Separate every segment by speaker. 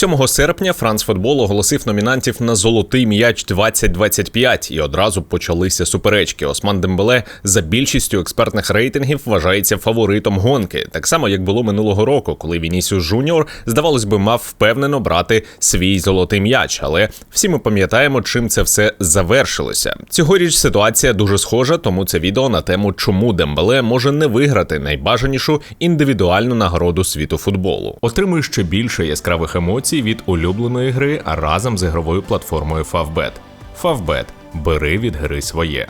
Speaker 1: 7 серпня Франц Футбол оголосив номінантів на золотий м'яч 2025 і одразу почалися суперечки. Осман Дембеле за більшістю експертних рейтингів вважається фаворитом гонки, так само як було минулого року, коли Вінісіус Жуніор, здавалось би, мав впевнено брати свій золотий м'яч. Але всі ми пам'ятаємо, чим це все завершилося. Цьогоріч ситуація дуже схожа, тому це відео на тему, чому Дембеле може не виграти найбажанішу індивідуальну нагороду світу футболу. Отримує ще більше яскравих емоцій від улюбленої гри разом з ігровою платформою Favbet. Favbet. бери від гри своє.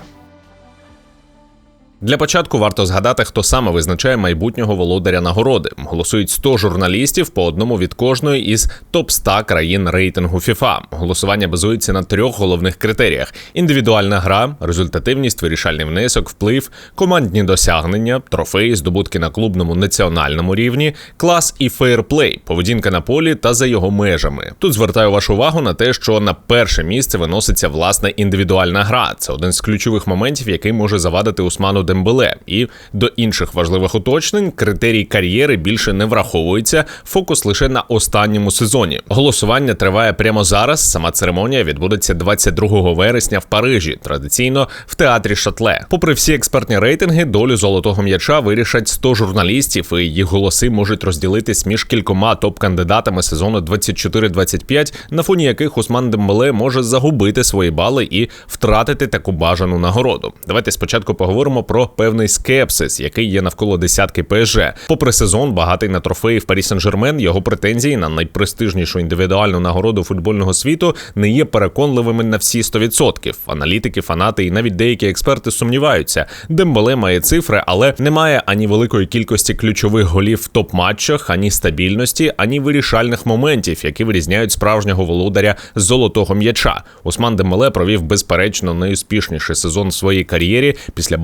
Speaker 1: Для початку варто згадати, хто саме визначає майбутнього володаря нагороди. Голосують 100 журналістів по одному від кожної із топ 100 країн рейтингу FIFA. Голосування базується на трьох головних критеріях: індивідуальна гра, результативність, вирішальний внесок, вплив, командні досягнення, трофеї, здобутки на клубному національному рівні, клас і фейрплей, поведінка на полі та за його межами. Тут звертаю вашу увагу на те, що на перше місце виноситься власне індивідуальна гра. Це один з ключових моментів, який може завадити Усману Дембеле. І до інших важливих уточнень критерій кар'єри більше не враховується. Фокус лише на останньому сезоні. Голосування триває прямо зараз. Сама церемонія відбудеться 22 вересня в Парижі, традиційно в театрі Шатле. Попри всі експертні рейтинги, долю золотого м'яча вирішать 100 журналістів, і їх голоси можуть розділитись між кількома топ-кандидатами сезону 24-25, на фоні яких Усман Дембеле може загубити свої бали і втратити таку бажану нагороду. Давайте спочатку поговоримо про певний скепсис, який є навколо десятки ПСЖ. Попри сезон, багатий на трофеї в Парі Сен-Жермен, його претензії на найпрестижнішу індивідуальну нагороду футбольного світу не є переконливими на всі 100%. Аналітики, фанати і навіть деякі експерти сумніваються. Дембеле має цифри, але немає ані великої кількості ключових голів в топ-матчах, ані стабільності, ані вирішальних моментів, які вирізняють справжнього володаря золотого м'яча. Усман Дембеле провів безперечно найуспішніший сезон в своїй кар'єрі після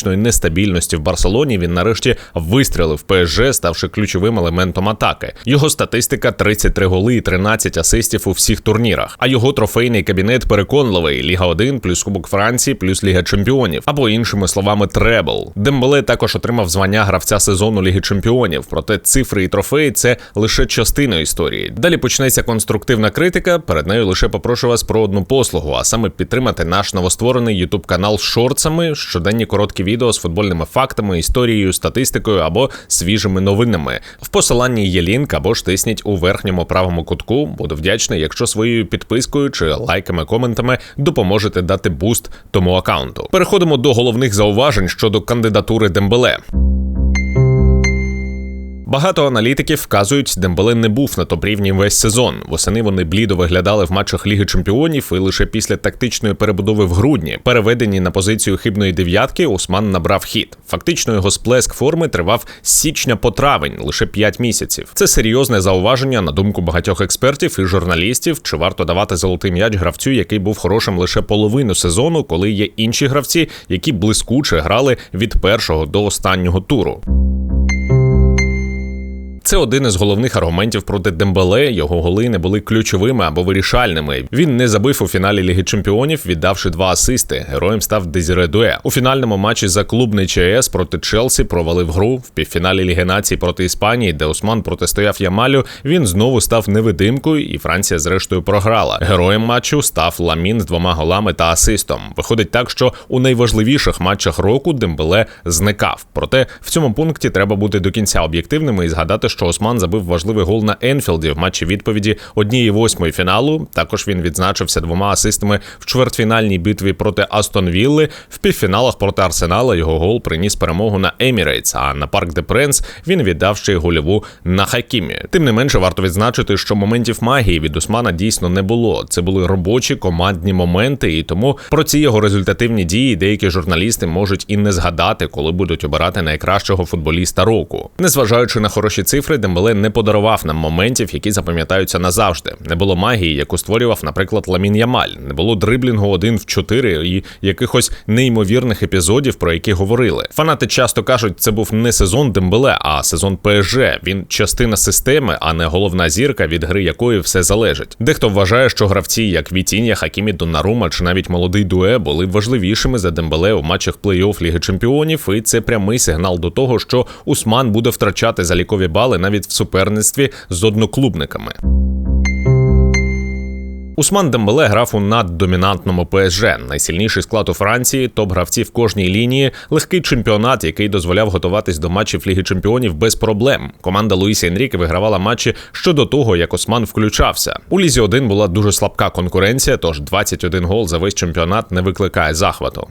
Speaker 1: багаторічної нестабільності в Барселоні. Він нарешті вистрілив ПСЖ, ставши ключовим елементом атаки. Його статистика 33 голи і 13 асистів у всіх турнірах. А його трофейний кабінет переконливий: Ліга 1 плюс Кубок Франції, плюс Ліга Чемпіонів, або іншими словами, требл. Дембеле також отримав звання гравця сезону Ліги Чемпіонів. Проте цифри і трофеї це лише частина історії. Далі почнеться конструктивна критика. Перед нею лише попрошу вас про одну послугу, а саме підтримати наш новостворений ютуб канал з шорцами, щоденні короткі відео з футбольними фактами, історією, статистикою або свіжими новинами. В посиланні є лінк або ж тисніть у верхньому правому кутку. Буду вдячний, якщо своєю підпискою чи лайками, коментами допоможете дати буст тому аккаунту. Переходимо до головних зауважень щодо кандидатури Дембеле. Багато аналітиків вказують, Дембеле не був на топ-рівні весь сезон. Восени вони блідо виглядали в матчах Ліги Чемпіонів, і лише після тактичної перебудови в грудні, переведені на позицію хибної дев'ятки, Усман набрав хід. Фактично його сплеск форми тривав з січня по травень, лише 5 місяців. Це серйозне зауваження на думку багатьох експертів і журналістів. Чи варто давати золотий м'яч гравцю, який був хорошим лише половину сезону, коли є інші гравці, які блискуче грали від першого до останнього туру. Це один із головних аргументів проти Дембеле. Його голи не були ключовими або вирішальними. Він не забив у фіналі Ліги Чемпіонів, віддавши два асисти. Героєм став Дезіре Дуе. У фінальному матчі за клубний ЧС проти Челсі провалив гру в півфіналі Ліги Націй проти Іспанії, де Осман протистояв Ямалю. Він знову став невидимкою, і Франція, зрештою, програла. Героєм матчу став Ламін з двома голами та асистом. Виходить так, що у найважливіших матчах року Дембеле зникав. Проте в цьому пункті треба бути до кінця об'єктивними і згадати, що Осман забив важливий гол на Енфілді в матчі відповіді однієї восьмої фіналу. Також він відзначився двома асистами в чвертьфінальній битві проти Астон Вілли. В півфіналах проти Арсенала його гол приніс перемогу на Емірейтс. А на Парк де Пренс він віддав ще й гольову на Хакімі. Тим не менше, варто відзначити, що моментів магії від Османа дійсно не було. Це були робочі командні моменти, і тому про ці його результативні дії деякі журналісти можуть і не згадати, коли будуть обирати найкращого футболіста року, незважаючи на хороші цифри цифри Дембеле не подарував нам моментів, які запам'ятаються назавжди. Не було магії, яку створював, наприклад, Ламін Ямаль. Не було дриблінгу один в чотири і якихось неймовірних епізодів, про які говорили. Фанати часто кажуть, це був не сезон Дембеле, а сезон ПСЖ. Він частина системи, а не головна зірка, від гри якої все залежить. Дехто вважає, що гравці, як Вітіння, Хакімі Донарума чи навіть молодий Дуе, були важливішими за Дембеле у матчах плей-офф Ліги Чемпіонів, і це прямий сигнал до того, що Усман буде втрачати залікові бали навіть в суперництві з одноклубниками. Усман Дембеле грав у наддомінантному ПСЖ, найсильніший склад у Франції, топ гравці в кожній лінії, легкий чемпіонат, який дозволяв готуватись до матчів Ліги Чемпіонів без проблем. Команда Луїса Енріке вигравала матчі щодо того, як Осман включався. У лізі 1 була дуже слабка конкуренція, тож 21 гол за весь чемпіонат не викликає захвату.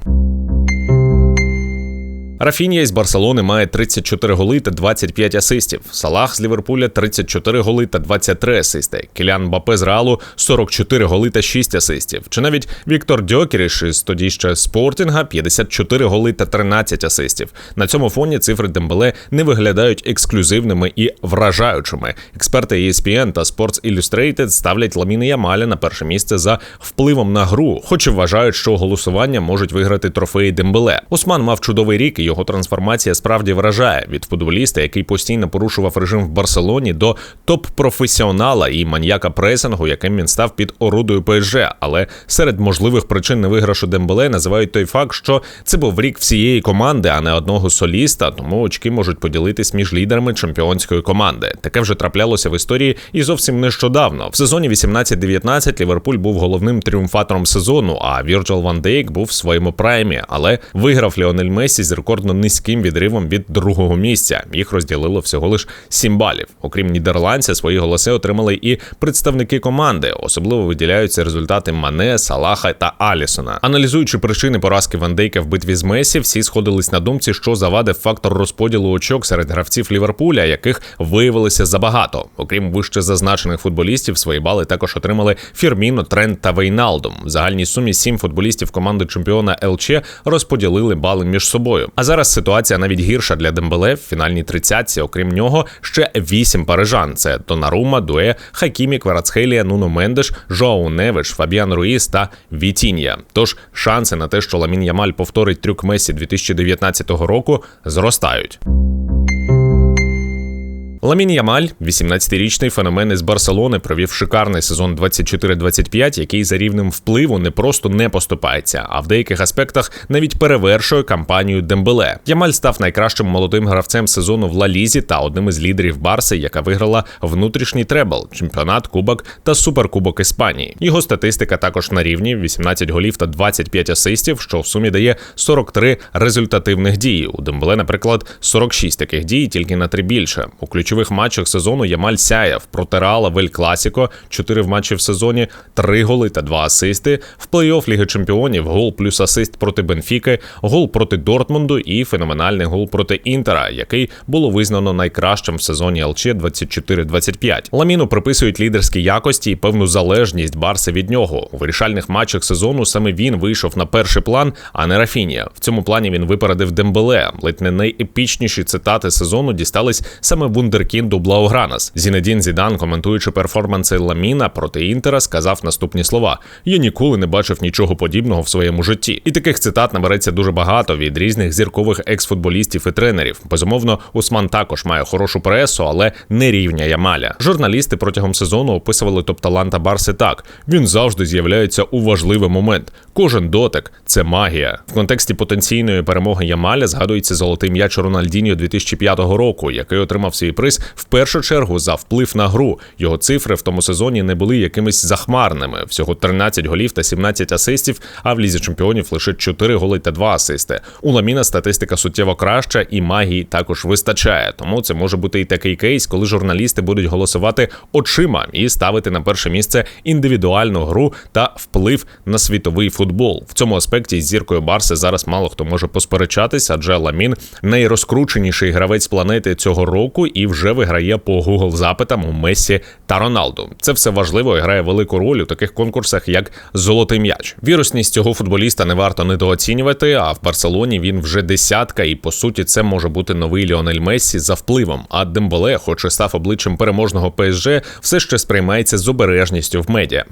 Speaker 1: Рафінія із Барселони має 34 голи та 25 асистів. Салах з Ліверпуля 34 голи та 23 асисти. Кілян Бапе з Реалу 44 голи та 6 асистів. Чи навіть Віктор Дьокеріш із тоді ще Спортінга 54 голи та 13 асистів. На цьому фоні цифри Дембеле не виглядають ексклюзивними і вражаючими. Експерти ESPN та Sports Illustrated ставлять Ламіни Ямаля на перше місце за впливом на гру, хоч і вважають, що голосування можуть виграти трофеї Дембеле. Осман мав чудовий рік. і його трансформація справді вражає від футболіста, який постійно порушував режим в Барселоні, до топ-професіонала і маньяка пресингу, яким він став під орудою ПСЖ. Але серед можливих причин невиграшу Дембеле називають той факт, що це був рік всієї команди, а не одного соліста. Тому очки можуть поділитись між лідерами чемпіонської команди. Таке вже траплялося в історії і зовсім нещодавно. В сезоні 18-19 Ліверпуль був головним тріумфатором сезону. А Вірджил Ван Дейк був в своєму праймі, але виграв Ліонель Месі з рекордно низьким відривом від другого місця. Їх розділило всього лиш 7 балів. Окрім нідерландця, свої голоси отримали і представники команди. Особливо виділяються результати Мане, Салаха та Алісона. Аналізуючи причини поразки Ван Дейка в битві з Месі, всі сходились на думці, що завадив фактор розподілу очок серед гравців Ліверпуля, яких виявилося забагато. Окрім вище зазначених футболістів, свої бали також отримали Фірміно, Трент та Вейналдум. В загальній сумі сім футболістів команди чемпіона ЛЧ розподілили бали між собою. А зараз ситуація навіть гірша для Дембеле в фінальній тридцятці. Окрім нього, ще вісім парижан: це Донарума, Дуе, Хакімі, Кварацхелія, Нуно Мендеш, Жоу Невич, Фабіан Руїс та Вітінія. Тож шанси на те, що Ламін Ямаль повторить трюк Месі 2019 року, зростають. Ламін Ямаль, 18-річний феномен із Барселони, провів шикарний сезон 24-25, який за рівнем впливу не просто не поступається, а в деяких аспектах навіть перевершує кампанію Дембеле. Ямаль став найкращим молодим гравцем сезону в Ла Лізі та одним із лідерів Барси, яка виграла внутрішній требл, чемпіонат, кубок та суперкубок Іспанії. Його статистика також на рівні: 18 голів та 25 асистів, що в сумі дає 43 результативних дії. У Дембеле, наприклад, 46 таких дій, тільки на три більше. У ключових матчах сезону Ямаль сяяв проти Реала в Класіко, 4 в матчі в сезоні, 3 голи та 2 асисти. В плей-офф Ліги Чемпіонів гол плюс асист проти Бенфіки, гол проти Дортмунду і феноменальний гол проти Інтера, який було визнано найкращим в сезоні ЛЧ 24-25. Ламіну приписують лідерські якості і певну залежність Барси від нього. У вирішальних матчах сезону саме він вийшов на перший план, а не Рафінія. В цьому плані він випередив Дембеле. Ледь не найепічніші цитати сезону дістались саме вундер вундеркінду Блаугранас. Зінедін Зідан, коментуючи перформанси Ламіна проти Інтера, сказав наступні слова: Я ніколи не бачив нічого подібного в своєму житті. І таких цитат набереться дуже багато від різних зіркових екс-футболістів і тренерів. Безумовно, Усман також має хорошу пресу, але не рівня Ямаля. Журналісти протягом сезону описували топ-таланта Барси так: він завжди з'являється у важливий момент. Кожен дотик це магія. В контексті потенційної перемоги Ямаля згадується золотий м'яч Рональдіньо 2005 року, який отримав свій приз приз в першу чергу за вплив на гру. Його цифри в тому сезоні не були якимись захмарними. Всього 13 голів та 17 асистів. А в лізі чемпіонів лише 4 голи та 2 асисти. У Ламіна статистика суттєво краща, і магії також вистачає. Тому це може бути і такий кейс, коли журналісти будуть голосувати очима і ставити на перше місце індивідуальну гру та вплив на світовий футбол. В цьому аспекті з зіркою Барси зараз мало хто може посперечатись, адже Ламін найрозкрученіший гравець планети цього року і вже вже виграє по Google запитам у Месі та Роналду. Це все важливо і грає велику роль у таких конкурсах, як Золотий м'яч. Вірусність цього футболіста не варто недооцінювати. А в Барселоні він вже десятка, і по суті це може бути новий Ліонель Мессі за впливом. А Дембеле, хоч і став обличчям переможного ПСЖ, все ще сприймається з обережністю в медіа.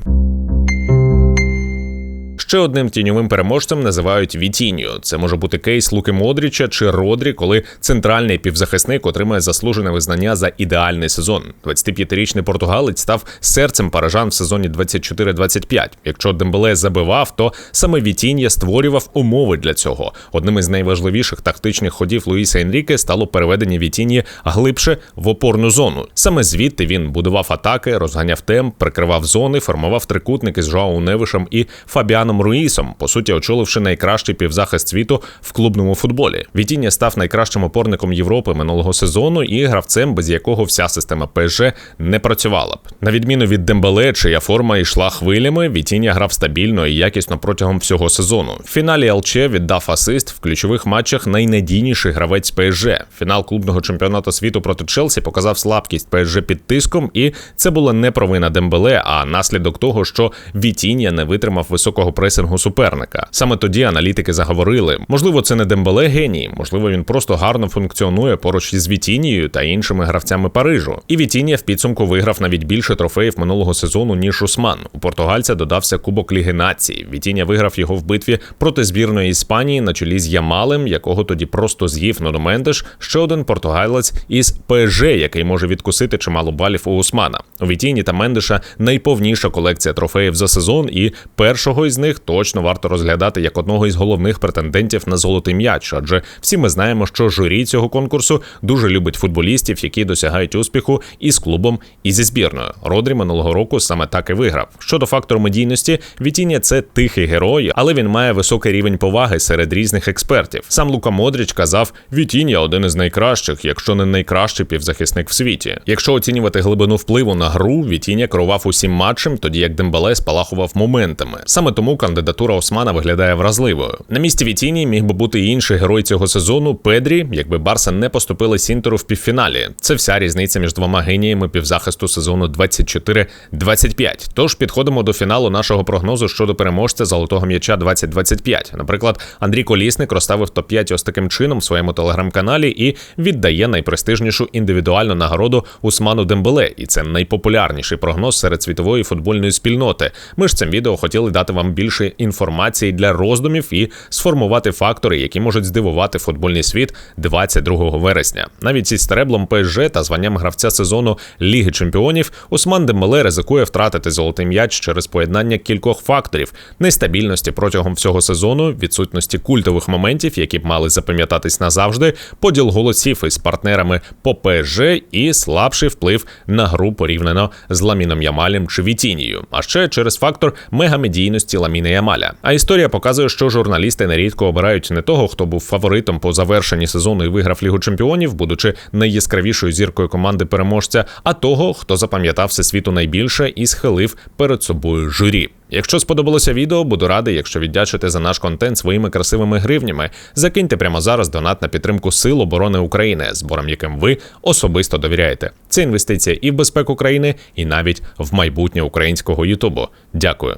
Speaker 1: Ще одним тіньовим переможцем називають Вітіньо. Це може бути кейс Луки Модріча чи Родрі, коли центральний півзахисник отримує заслужене визнання за ідеальний сезон. 25-річний португалець став серцем парижан в сезоні 24-25. Якщо Дембеле забивав, то саме Вітінья створював умови для цього. Одним із найважливіших тактичних ходів Луїса Енріке стало переведення Вітіньї глибше в опорну зону. Саме звідти він будував атаки, розганяв темп, прикривав зони, формував трикутники з Жоау Невишем і Фабіаном Руїсом, по суті, очоливши найкращий півзахист світу в клубному футболі. Вітіння став найкращим опорником Європи минулого сезону і гравцем, без якого вся система ПСЖ не працювала б. На відміну від Дембеле, чия форма йшла хвилями, Вітіння грав стабільно і якісно протягом всього сезону. В фіналі ЛЧ віддав асист в ключових матчах найнадійніший гравець ПСЖ. Фінал клубного чемпіонату світу проти Челсі показав слабкість ПСЖ під тиском, і це була не провина Дембеле, а наслідок того, що Вітіння не витримав високого пресингу суперника. Саме тоді аналітики заговорили: можливо, це не Дембеле геній, можливо, він просто гарно функціонує поруч із Вітінією та іншими гравцями Парижу. І Вітіння в підсумку виграв навіть більше трофеїв минулого сезону ніж Усман. У португальця додався Кубок Ліги Нації. Вітіння виграв його в битві проти збірної Іспанії на чолі з Ямалем, якого тоді просто з'їв Ноно Мендеш, ще один португалець із ПСЖ, який може відкусити чимало балів у Усмана. У Вітіні та Мендеша найповніша колекція трофеїв за сезон, і першого із них точно варто розглядати як одного із головних претендентів на золотий м'яч. Адже всі ми знаємо, що журі цього конкурсу дуже любить футболістів, які досягають успіху і з клубом, і зі збірною. Родрі минулого року саме так і виграв. Щодо фактору медійності, Вітіння це тихий герой, але він має високий рівень поваги серед різних експертів. Сам Лука Модріч казав: Вітіння один із найкращих, якщо не найкращий півзахисник в світі. Якщо оцінювати глибину впливу на гру, Вітіння керував усім матчем, тоді як Дембеле спалахував моментами. Саме тому кандидатура Османа виглядає вразливою. На місці Вітіні міг би бути і інший герой цього сезону Педрі, якби Барса не поступили Сінтеру в півфіналі. Це вся різниця між двома геніями півзахисту сезону 24-25. Тож підходимо до фіналу нашого прогнозу щодо переможця золотого м'яча 2025. Наприклад, Андрій Колісник розставив топ-5 ось таким чином в своєму телеграм-каналі і віддає найпрестижнішу індивідуальну нагороду Усману Дембеле. І це найпопулярніший прогноз серед світової футбольної спільноти. Ми ж цим відео хотіли дати вам більше інформації для роздумів і сформувати фактори, які можуть здивувати футбольний світ 22 вересня. Навіть із стреблом ПСЖ та званням гравця сезону Ліги Чемпіонів Усман Дембеле ризикує втратити золотий м'яч через поєднання кількох факторів: нестабільності протягом всього сезону, відсутності культових моментів, які б мали запам'ятатись назавжди, поділ голосів із партнерами по ПСЖ і слабший вплив на гру порівняно з Ламіном Ямалем чи Вітінією, а ще через фактор мегамедійності Ламіна Ямаля. А історія показує, що журналісти нерідко обирають не того, хто був фаворитом по завершенні сезону і виграв Лігу Чемпіонів, будучи найяскравішою зіркою команди переможця, а того, хто запам'ятав всесвіту найбільше і схилив перед собою журі. Якщо сподобалося відео, буду радий, якщо віддячите за наш контент своїми красивими гривнями. Закиньте прямо зараз донат на підтримку Сил оборони України, зборам яким ви особисто довіряєте. Це інвестиція і в безпеку країни, і навіть в майбутнє українського Ютубу. Дякую.